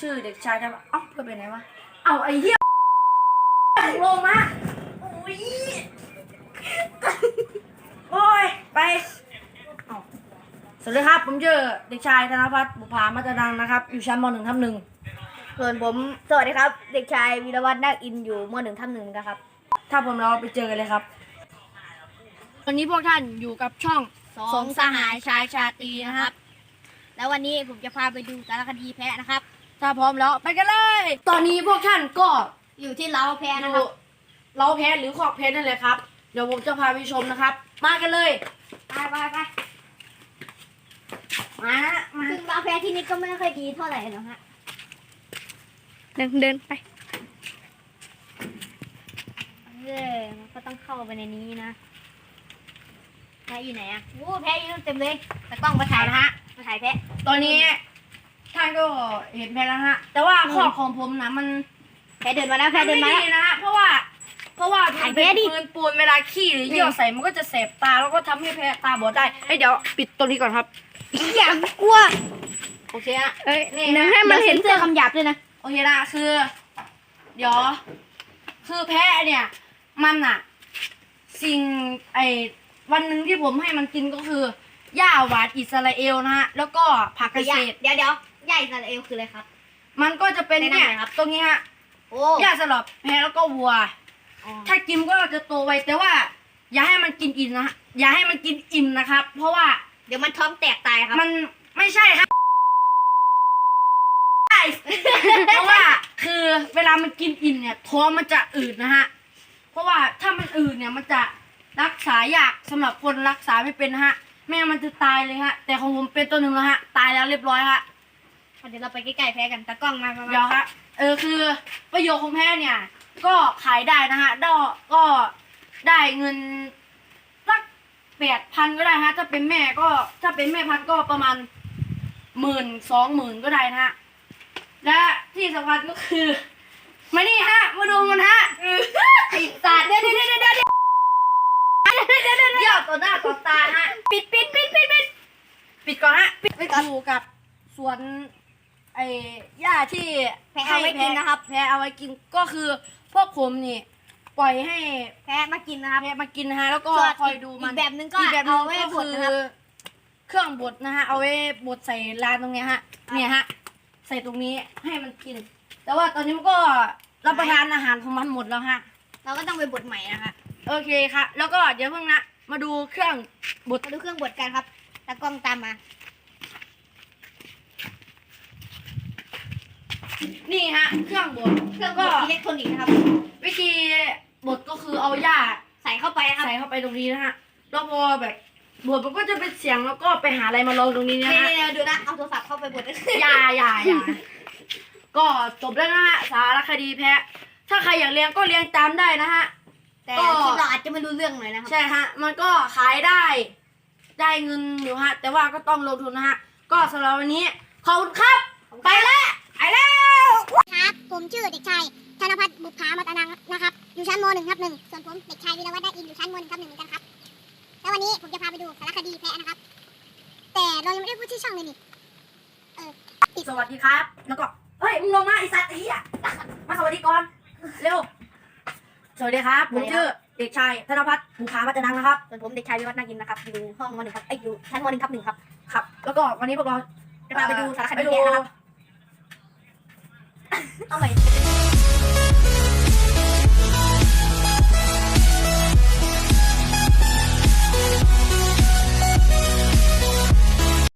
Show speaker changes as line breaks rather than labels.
ชื่อเด็กชายครับเอ้าเพื่อนไปไหนวะเอาไอ้เหี้ยลงมาโอ้ยโอ้ยไปเอาสวัสดีครับ ผมชื่อเด็กชายธนพัฒน์บุภามัตดังนะครับ อยู่ชั้นมหนึ่งทับหนึ่ง
ส่วนผมสวัสดีครับ เด็กชายวีรวัฒน์นาคอินอยู่มหนึ่งทับหนึ่งนะครับ
ถ้าผมเราไปเจอกันเลยครับวันนี้พวกท่านอยู่กับช่อง
สองสหายชายชาตรีนะครับ แล้ววันนี้ผมจะพาไปดูสารคดีแพะนะครับ
ถ้าพร้อมแล้วไปกันเลย ตอนนี้พวกท่านก็
อยู่ที่เล้าแพะ
อ
นะ
ยู่
ครับ
เราแพ้หรือขอกแพ้นั่นแหละครับ เดี๋ยวผมจะพาไปชมนะครับ มากันเลย
ไปไปไป
มาฮะมา
ซึ่งเล้าแพะที่นี่ก็ไม่ค่อยดีเท่าไหร่หรอกฮะ
เดินเดินไป
เออมันก็ต้องเข้าไปในนี้นะ แพะอยู่ไหนอะโอ้แพะอยู่นู่นเต็มเลยแต่กล้องมาถ่ายนะฮะมาถ่ายแพะ
ตอนนี้ ท่านก็เห็นแพ้แล้วนะฮะ แต่ว่าขอกของผมนะมัน
แพะเดินมาแล้วแพะเดินมา
ไม่
แล้ว
ดีนะฮะเพราะว่า เพราะว่า
ถ่าย
มันเป็น
แพ้ดิ
ปืนปูนเวลาขี้หรือเยี่ยวใส่มันก็จะแสบตาแล้วก็ทำให้แพ้ตาบอดได้เฮ้ยเดี๋ยวปิดตัวนี้ก่อนครับ
อย่างกลัว
โอเคฮะ
เอ้ย
นี่
หนึ่ง
นะ
ให้มันเห็น
เสื้อคำหยาบด้วยนะ
โอเคนะคือ เดี๋ยว คือแพะเนี่ย มันอะสิ่งไอ้วันหนึ่งที่ผมให้มันกินก็คือหญ้าหวานอิสราเอลนะฮะแล้วก็ผักเกษตร
เดี๋ยวเดี๋ยว ใหญ่อิสราเอลคืออะไรครับ
มันก็จะเป็น
ในนั้น
เนี่ย
ไหนครับ
ตรงนี้ฮะ
โอ้
หญ้าสลับแพะแล้วก็วัว
อ๋อ
ถ้ากินก็จะโตไวแต่ว่า อย่าให้มันกินอิ่มนะฮะอย่าให้มันกินอิ่มนะครับ เพราะว่า
เดี๋ยวมันท้องแตกตายครับ
มันไม่ใช่ครับใช่เพราะว่าคือเวลามันกินอิ่มเนี่ย ท้องมันจะอืดนะฮะเพราะว่าถ้ามันอืดเนี่ยมันจะรักษายากสำหรับคนรักษาไม่เป็นนะฮะแม่งั้นมันจะตายเลยฮะ แต่ของผมเป็นตัวหนึ่งแล้วฮะ ตายแล้วเรียบร้อยฮะ
เดี๋ยวเราไปใกล้ๆแพ้กันตากล้องมามามา
เดี๋ยวฮะเออคือประโยชน์ของแพ้เนี่ย ก็ขายได้นะฮะได้ก็ได้เงินสักแปดพันก็ได้ฮะถ้าเป็นแม่ก็ถ้าเป็นแม่พันธุ์ก็ประมาณหมื่นสองหมื่นก็ได้นะฮะและที่สำคัญก็คือ มานี่ฮะ มาดูมันฮะไอ้สัตว์เดี๋ยวเดี๋ยวเดี๋ยวเดี๋ยวเดี๋ยวเดี๋ยวเดี๋ยวต่อหน้าต่อตาฮะ ปิดปิดปิดปิดปิดปิดก่อนฮะ ปิดไปอยู่กับสวน ไอ้หญ้าที่
แพ้เอาไว้กินนะครับ
แพ้เอาไว้กินก็คือพวกผมนี่ ปล่อยให้
แพ้มากินนะครับ
แพ้มากินนะฮะแล้วก็
ส่วน
คอยดูมัน
อีกแบบนึงก็
อีแบบนึ
เอา
ง
ไว้
ก็
บด
คื
นะครับ
อเครื่องบดนะฮะเอาไว้บดใส่ลานตรงเนี้ยฮะเนี่ยฮะใส่ตรงนี้ให้มันกิน แต่ว่าตอนนี้มันก็รับประทานอาหารของมันหมดแล้วฮะ
เราก็ต้องไปบดใหม่นะคะ
โอเคค่ะ แล้วก็เดี๋ยวเพิ่งนะ มาดูเครื่องบด
มาดูเครื่องบดกันครับตากล้องตามมา
นี่ฮะ เครื่องบด
เครื่องบ
ก็
ดอิเล็กทรอนิกส์นะครับ
วิธีบดก็คือเอาหญ้า
ใส่เข้าไปนะครับ
ใส่เข้าไปตรงนี้นะฮะแล้วพอแบบบวชมันก็จะเป็นเสียงแล้วก็ไปหาอะไรมาลองตรงนี้นะ
นี่
ฮะ
ๆดูนะเอาโทรศัพท์เข้าไปบด
อย่าอย่าอย่าก็จบแล้วนะฮะสารคดีแพะ ถ้าใครอยากเรียนก็เรียนตามได้นะฮะ
แต่
ก็
คลิปเราอาจจะไม่รู้เรื่องหน่อยนะครับ
ใช่ฮะมันก็ขายได้ได้เงินอยู่ฮะ แต่ว่าก็ต้องลงทุนนะฮะ ก็สำหรับวันนี้ขอบคุณครับ ไปแล้วไปแล้ว
ครับ ผมชื่อเด็กชายธนพัฒน์บุภามัตนังนะครับ อยู่ชั้นม .1 ครับหนึ่งส่วนผมเด็กชายวีรวัฒน์ได้อินอยู่ชั้นม .1 ครับหนึ่งเหมือนกันครับ แล้ววันนี้ผมจะพาไปดูสารคดีแพะนะครับ แต่เรายังไม่ได้พูดชื่อช่องเลยนี่
สวัสดีครับ แล้วก็ เฮ้ย มึงลงมาไอสัตว์ไอ้เหี้ยมาสวัสดีก่อน เร็ว สวัสดีครับ ผมชื่อเด็กชายธนพัฒน์บุภามัตนังนะครับ
ส่วนผมเด็กชายวิวัฒน์นากินนะครับ อยู่ห้องมหนึ่งครับไอยอยู่ชั้นมหนึ่งครับหนึ่งครับ
ครับ แล้วก็วันนี้พวกเรา
จะพาไปดูสารคดี
ไป
แพะนะครับ
他每